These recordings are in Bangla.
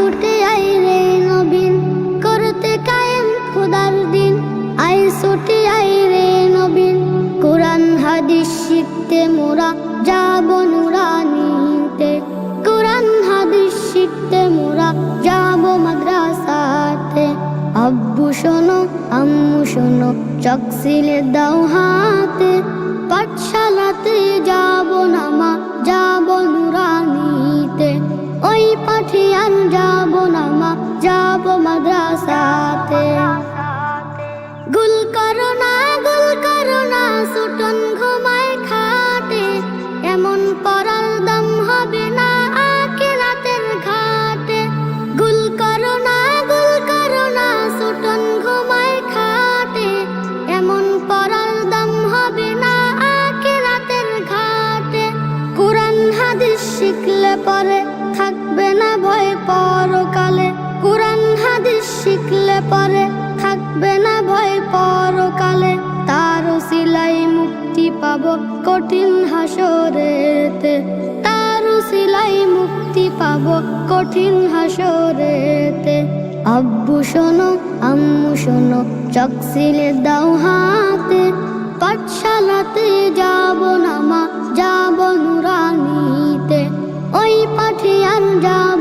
ছুটে আই রে নবীন, করতে কায়েম খুদার দিন। আই ছুটে আই রে নবীন, কোরআন, হাদিস শিখতে মোরা যাব নুরানিতে। কোরআন, হাদিস শিখতে মোরা যাব মাদ্রাসাতে। আব্বু শোনো, আম্মু শোনো, চকসিলে দাও হাতে। পরে থাকবে না ভয় পরকালে। তার সিলাই মুক্তি পাব কঠিন হাসরেতে। তার সিলাই মুক্তি পাব কঠিন হাসরেতে। আব্বু শোনো, আম্মু শোনো চকসিলে দাও হাতে। পাঠশালাতে যাব না মা, যাব নুরানিতে। ওই পাঠে আর যাব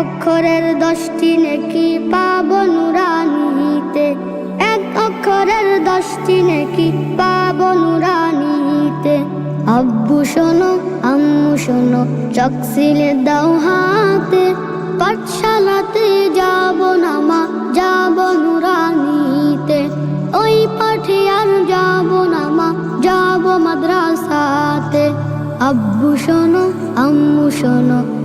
অক্ষরের দশটি নেকি পাব নুরানিতে। এক অক্ষরের দশটি নেকি পাব নুরানিতে। আব্বু শোনো, আম্মু শোনো চকসিলে দাও হাতে। পাঠশালাতে যাব না মা, যাব নুরানিতে। ওই পাঠে আর যাব না মা, যাব মাদ্রাসাতে। আব্বু শোনো, আম্মু শোনো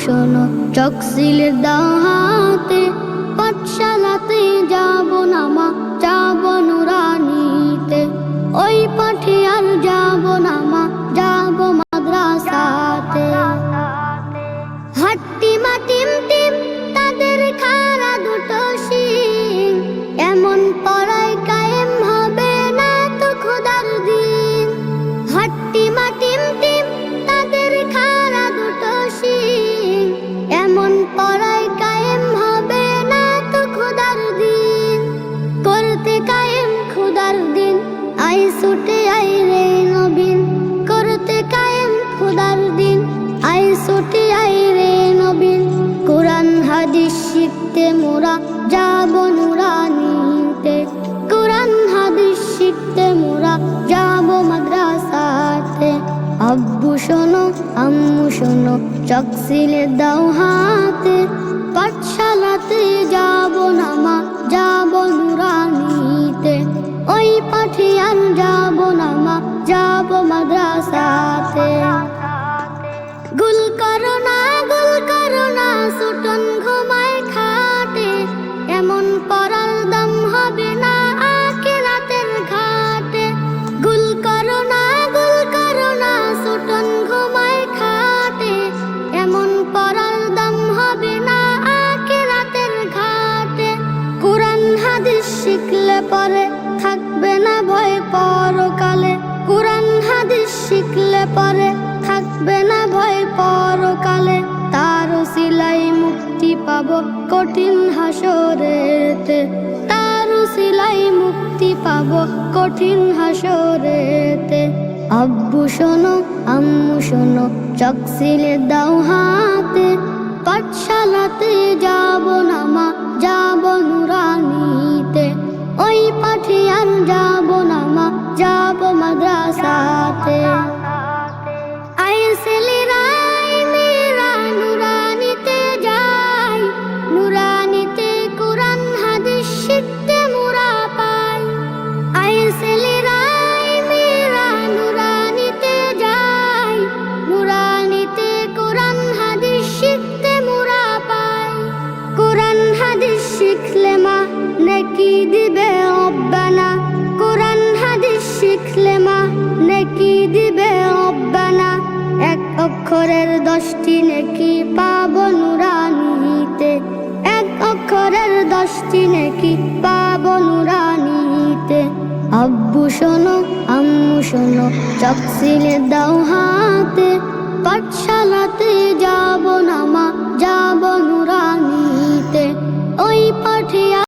শোনো চকসিলের দাহাতে পাঠশালাতে যাব না মা যাব নুরানিতে আই রে নবীন, করতে কায়েম খুদার দিন। আই ছুটে আই রে নবীন, কোরআন, হাদিস শিখতে মোরা যাব নুরানিতে কোরআন, হাদিস শিখতে মোরা যাব মাদ্রাসাতে। আব্বু শোনো, আম্মু শোনো, চকসিলে দাও হাত। পরে থাকবে না ভয় পরকালে। কোরআন, হাদিস শিখলে পরে থাকবে না ভয় পরকালে। তার সিলাই মুক্তি পাব কঠিন হাসরেতে। তার সিলাই মুক্তি পাব কঠিন হাসরেতে। আব্বু শোনো, আম্মু শোনো চকসিলে দাও হাতে। পাঠশালাতে যাব না মা, যাব নুরানিতে ওই পাঠিয়ান যাব না মা যাব মাদ্রাসাতে। দিবে অব্বানা এক অক্ষরের দশটি নেকি পাব নুরানিতে। এক অক্ষরের দশটি নেকি পাব নুরানিতে। আব্বু শোনো, আম্মু শোনো, চকসিলে দাও হাতে। পাঠশালাতে যাব না মা যাব নুরানিতে। ওই পাঠিয়া